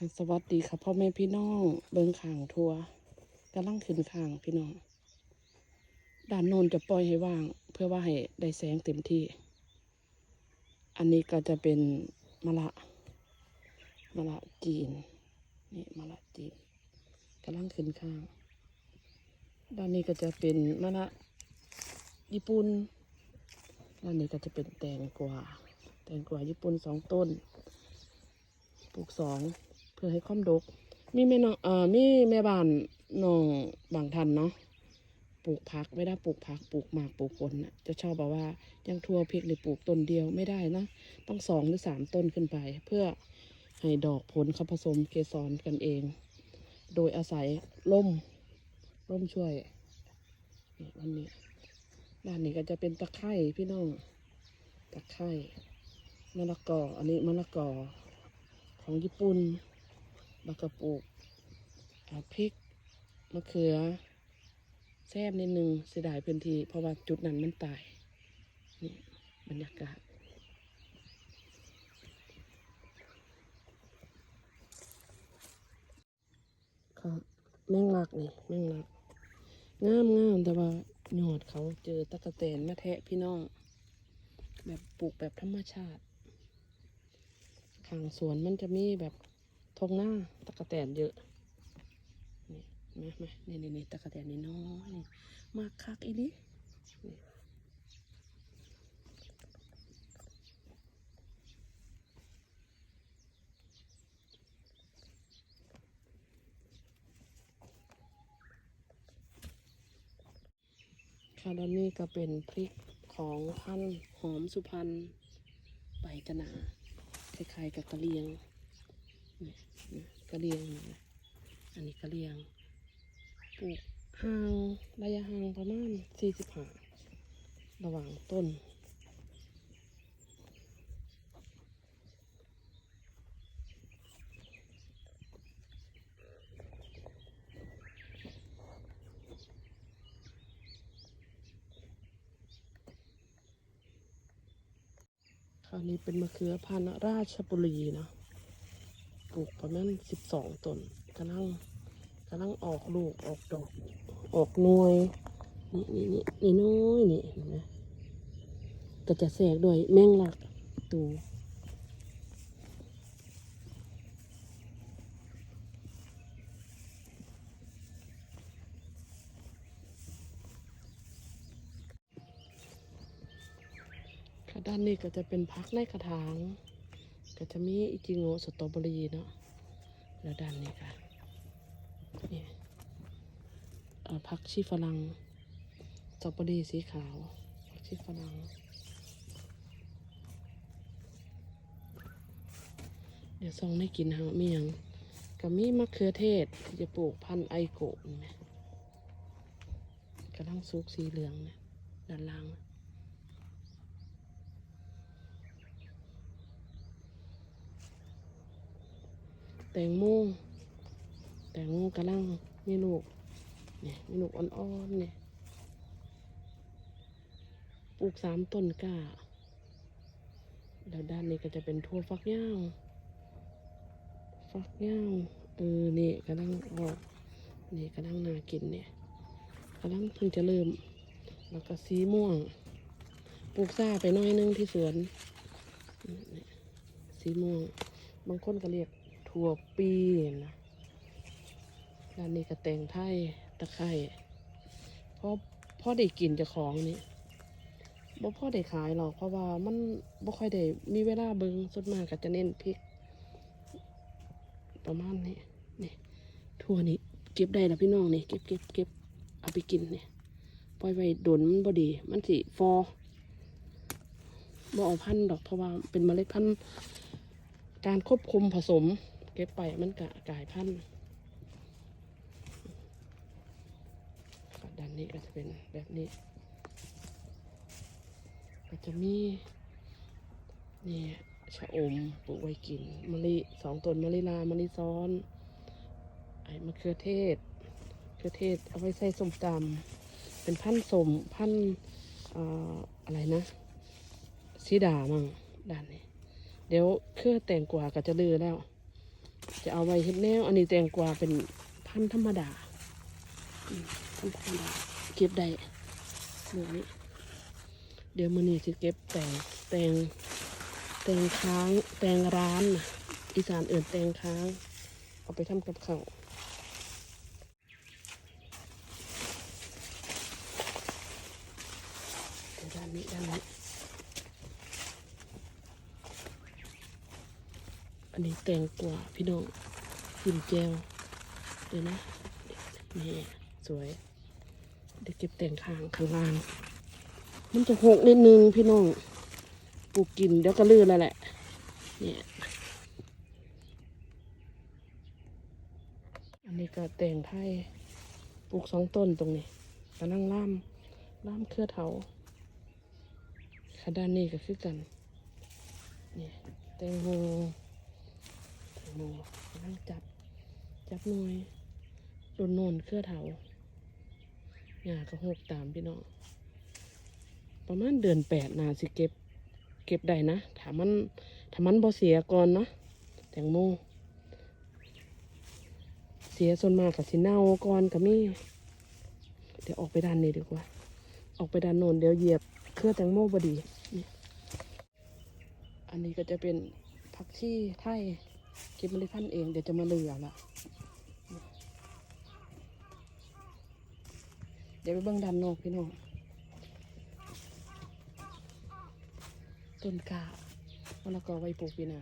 ค่ะสวัสดีค่ะพ่อแม่พี่น้อง เบิงข่างทัวร์กำลังขึ้นข่างพี่น้อง ด้านโน้นจะปล่อยให้ว่าง เพื่อว่าให้ได้แสงเต็มที่ อันนี้ก็จะเป็นมะละมะละจีน นี่มะละจีนกำลังขึ้นข้าง ด้านนี้ก็จะเป็นมะละญี่ปุ่น ด้านนี้ก็จะเป็นแตงกวา แตงกวาญี่ปุ่นสองต้น ปลูกสอง เพื่อให้ความดก มีแม่น้องเอ่อมีแม่บ้านน้องบางทันเนาะปลูกผักไม่ได้ปลูกผักปลูกหมากปลูกผลนะจะชอบบอกว่ายังทั่วพริกหรือปลูกต้นเดียวไม่ได้นะต้องสองหรือสามต้นขึ้นไป เพื่อให้ดอกผลเขาผสมเกสรกันเอง โดยอาศัยร่มร่มช่วยนี่ด้านนี้ด้านนี้ก็จะเป็นตะไคร่พี่น้องตะไคร่มะละกออันนี้มะละกอของญี่ปุ่น แล้วก็ปลูกพริกมะเขือแซบนิดนึงเสียดายพื้นที่เพราะว่าจุดนั้นมันตายนี่บรรยากาศครับแมงลักนี่แมงลักงามงามแต่ว่าหยอดเขาเจอตะกะแตนมาแทะพี่น้อง แบบปลูกแบบธรรมชาติข้างสวนมันจะมีแบบ ทงหน้าตะกะแตนเยอะนี่มามานี่นี่นี่ตะกะแตนนี่น้อยนี่มากคักอีนี่นี่ค่ะแล้วนี่ก็เป็นพริกของพันหอมสุพรรณใบกะนาคล้ายๆกับกะเหรียง นี่นี่กะเหรียงอันนี้กระเหรียง ปลูกห่างระยะห่างประมาณสี่สิบห้าระหว่างต้น คราวนี้เป็นมะเขือพันธุ์ราชบุรีเนาะ ลูกประมาณสิบสองต้นกำลังกำลังออกลูกออกดอก ออกหน่วย นี่นี่นี่นี่น้อยนี่นไหมก็จะแสกด้วยแมงลักตูด้านนี้ก็จะเป็นพักในกระถาง ก็จะมีอิจิโงะสตรอเบอรี่เนาะแล้วด้านนี้ค่ะนี่ผักชีฝรั่งสตรอเบอรี่สีขาวผักชีฝรั่งเดี๋ยวซองได้กินฮะมีหยังก็มีมะเขือเทศจะปลูกพันธุ์ไอโกะนี่นะกำลังสุกสีเหลืองนะด้านล่างนะ ตงโมแตงโมกำลังมีลูกเนี่ยมีลูกอ่อนๆเนี่ยปลูกสามต้นก้าแล้วด้านนี้ก็จะเป็นทั่วฟักย่างฟักย่างเออนี่กำลังออกนี่กำลังนากินเนี่ยกำลังเพิ่งจะเริ่ม แล้วก็สีม่วง ปลูกซ่าไปน้อยนึงที่สวน สีม่วง บางคนก็เรียก ถั่วปีนะด้านนี้ก็แตงไทยตะไคร่เพราะพ่อได้กินจะของนี่บ่พ่อได้ขายหรอกเพราะว่ามันบ่ค่อยได้มีเวลาเบิงสุดมากก็จะเน้นพริก ประมาณนี้นี่ทั่วนี้เก็บได้แล้วพี่น้องนี่เก็บเก็บเก็บเอาไปกินนี่ปล่อยไว้โดนมันบ่ดี มันสิฟอบ่เอาพันธุ์ดอกเพราะว่าเป็นเมล็ดพันธุ์การควบคุมผสม เก็บไปมันกะกลายพันธุ์ด้านนี้ก็จะเป็นแบบนี้ ก็จะมีนี่ชะอมปลูกไว้กินมะลิสองต้นมะลิลามะลิซ้อน ไอ้มะเขือเทศมะเขือเทศเอาไว้ใส่ส้มตำเป็นพันธุ์สมพันธุ์อะไรนะสีดามั่งด้านนี้ เดี๋ยวเครื่องแต่งกว่าก็จะลือแล้ว จะเอาไว้เห็ดแนว อันนี้แตงกวาเป็นพันธุ์ธรรมดาพันธรรมดา เก็บได้เมือนี้ เดี๋ยวมื้อนี้จะเก็บแตงแตงแตงค้าง แตงร้านนะอีสานเอื่นแตงค้าง เอาไปทำกับข้าวเดี๋ยวด้านนี้ด้านนี้ อันนี้แตงกวาพี่น้องกินแจวเดี๋ยวนะนี่สวย เดี๋ยวเก็บแตงข้างข้างล่าง มันจะหกนิดนึงพี่น้องปลูกกินเดี๋ยวก็ลื่นแล้วแหละ เนี่ยอันนี้ก็แตงไทยปลูกสองต้นตรงนี้กำลังล่ามล่ามเครือเถาขาด้านนี้ก็คือกันเนี่ยแตงโม แตงโมกำลังจับ จับหน่วยโดนโนนเครือเถาหญ้าก็หกตามพี่น้องประมาณเดือนแปดนาสิเก็บ เก็บได้นะถามันถามันบ่เสียก่อนเนาะแตงโมเสียส่วนมากกับสิเน่าก่อนกับมี่เดี๋ยวออกไปด้านนี้ดีกว่า ออกไปด้านโนนเดี๋ยวเหยียบเครือแตงโมบดี อันนี้ก็จะเป็นผักชีไทย เก็บเมล็ดพันธุ์เองเดี๋ยวจะมาเหลือละเดี๋ยวไปเบิ่งด้านนอกพี่น้องต้นกาแล้วเราก็ไว้ปลูกปีหน้า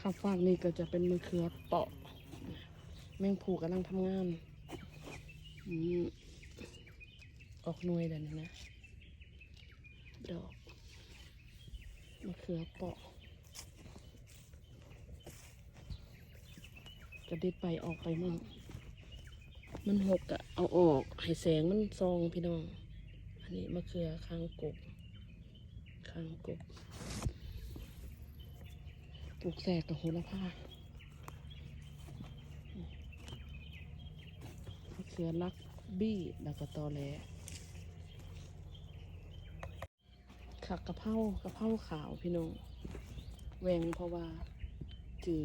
ข้าวฟากนี่ก็จะเป็นมะเขือเปาะ แมงผูกำลังทำงานออกหน่วยแล้วนี่นะ ดอกมะเขือเปาะกระเด็ดไปออกไปมั่งมันหกอะเอาออกให้แสงมันซองพี่น้อง อันนี้มะเขือคางกบคางกบปลูกแสกกับโหระพามะ เขือลักบี้แล้วก็ตอแหลขักกะเพรากะเพราขาวพี่น้องแหวงเพราะว่าจือ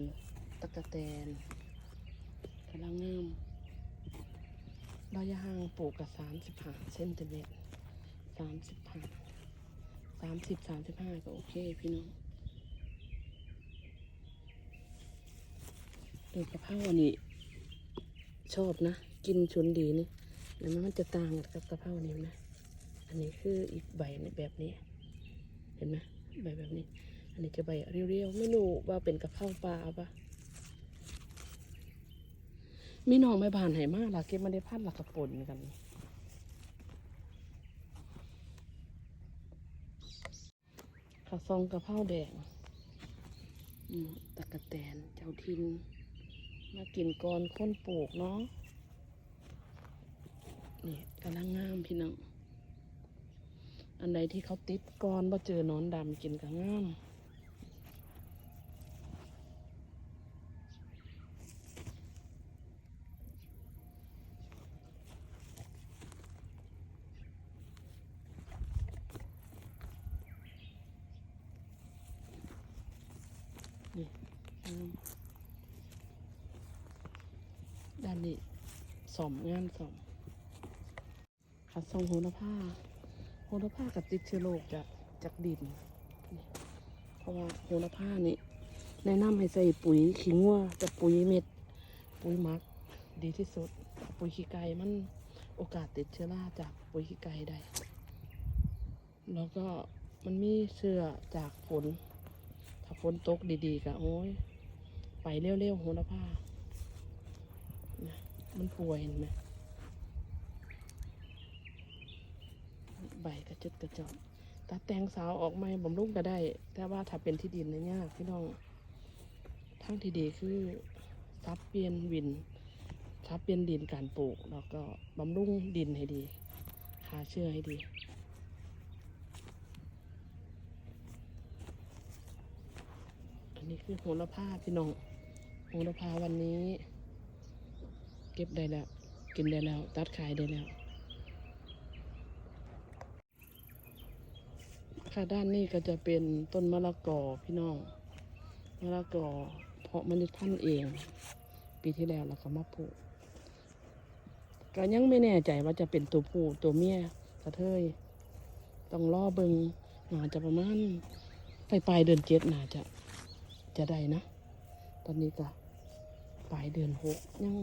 ตะกะแตนกำลังงามระยะห่างปลูกกับสามสิบห้าเซนติเมตรสามสิบห้าสามสิบสามสิบห้าก็โอเคพี่น้องเด็กกะเพราอันนี้ ชอบนะ กินชุนดีนี่แล้วมันจะต่างกับกะเพรานี่นะ อันนี้คืออีกใบในแบบนี้ เห็นไหมใบแบบนี้ อันนี้จะใบเรียวๆ ไม่รู้ว่าเป็นกะเพราปลาปะมีน้องไม่บานไหมากล่ะเก็บมาได้พันหลักกระปนกันข้าวซองกะเพราแดงตะกะแตนเจ้าทิน มากินก่อนคนปลูกเนาะนี่กำลังงามพี่น้อง อันใดที่เขาติดก่อนว่าเจอนอนดำกินก็งาม นี่งามด้านนี้ สอมงานสอมขัดทรงโหระผ้าโหระผ้ากับติดเชื้อโรคจากจากดิน เพราะว่าโหระผ้านี่แนะนำให้ใส่ปุ๋ยขิงวัวกับปุ๋ยเม็ด ปุ๋ยมัก ดีที่สุด ปุ๋ยขี้ไก่มันโอกาสติดเชื้อราจากปุ๋ยขี้ไก่ได้ แล้วก็มันมีเชื้อจากฝนถ้าฝนตกดีๆก็โอ้ยไปเร็วๆโหระพานะ มันป่วยเห็นไหมใบกระจุดกระจอกตัดแตงสาวออกมาบำรุงก็ได้ แต่ว่าถ้าเป็นที่ดินเนี่ยยากพี่น้องทางที่ดีคือซับเปลี่ยนวินซับเปลี่ยนดินการปลูก แล้วก็บำรุงดินให้ดีหาเชื่อให้ดีอันนี้คือโหระพาพี่น้องโหระพาวันนี้ เก็บได้แล้ว กินได้แล้ว ตัดขายได้แล้ว ค่ะด้านนี้ก็จะเป็นต้นมะละกอพี่น้อง มะละกอเพาะเมล็ดพันธุ์เอง ปีที่แล้วเราก็มาปลูกก็ยังไม่แน่ใจว่าจะเป็นตัวผู้ตัวเมียกระเทยต้องรอเบิงน่าจะประมาณปลายปลายเดือนเจ็ดน่าจะจะได้นะ ตอนนี้ก็ปลายเดือนหกยัง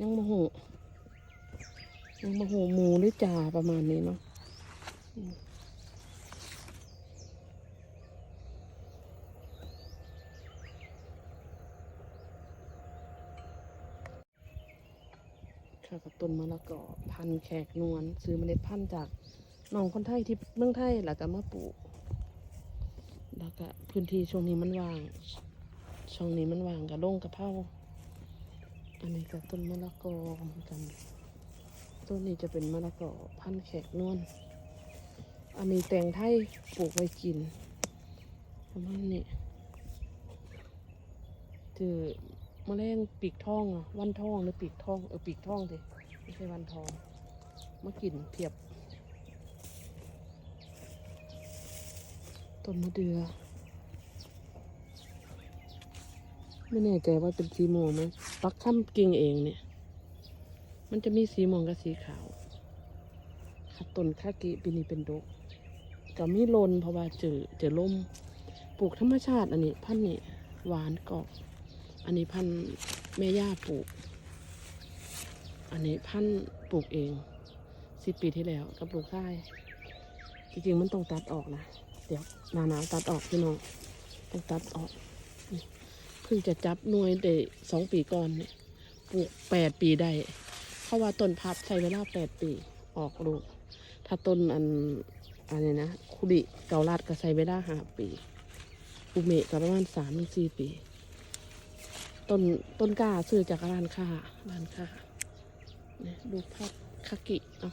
ยังโมโหยังโมโหหมูหรือจ่าประมาณนี้เนาะค่ะกับต้นมะละกอพันแขกนวลซื้อเมล็ดพันธุ์จากน้องคนไทยที่เมืองไทยแล้วก็มาปลูกแล้วก็พื้นที่ช่วงนี้มันว่าง ช่วงนี้มันว่างกับลงกับเผา อันนี้ก็ต้นมะละกอเหมือนกันต้นนี้จะเป็นมะละกอพันแขกนวลอันนี้แตงไทยปลูกไว้กินประมาณนี้คือมแมลงปีกทองอะวันทองหรือปีกทองเออปีกทองสิไม่ใช่วันทองมากินเทียบต้นมะเดือ ไม่แน่ใจว่าเป็นสีม่วงไหมปักค้ำกิ่งเองเนี่ย มันจะมีสีม่วงกับสีขาวค่ะต้นคากิปีนี้เป็นดกก็มีลนเพราะว่าเจอเจอล่มปลูกธรรมชาติอันนี้ พันนี่หวานกรอบอันนี้พันแม่ย่าปลูก อันนี้พันปลูกเองสิบปีที่แล้วกับปลูกได้จริงๆมันต้องตัดออกนะเดี๋ยวหนาหนาวตัดออกพี่น้องต้องตัดออกนี่ เพิ่งจะจับหน่วยได้สองปีก่อนเนี่ยปลูกแปดปีได้เพราะว่าต้นพับใช้เวลาแปดปีออกลูก ถ้าต้นอันอันนี้นะคุริเกาลัดก็ใช้เวลาห้าปีอุเมะก็ประมาณสามถึงสี่ปีต้นต้นกล้าซื้อจากร้านค้าร้านค้าเนี่ยดูพับคากิเอา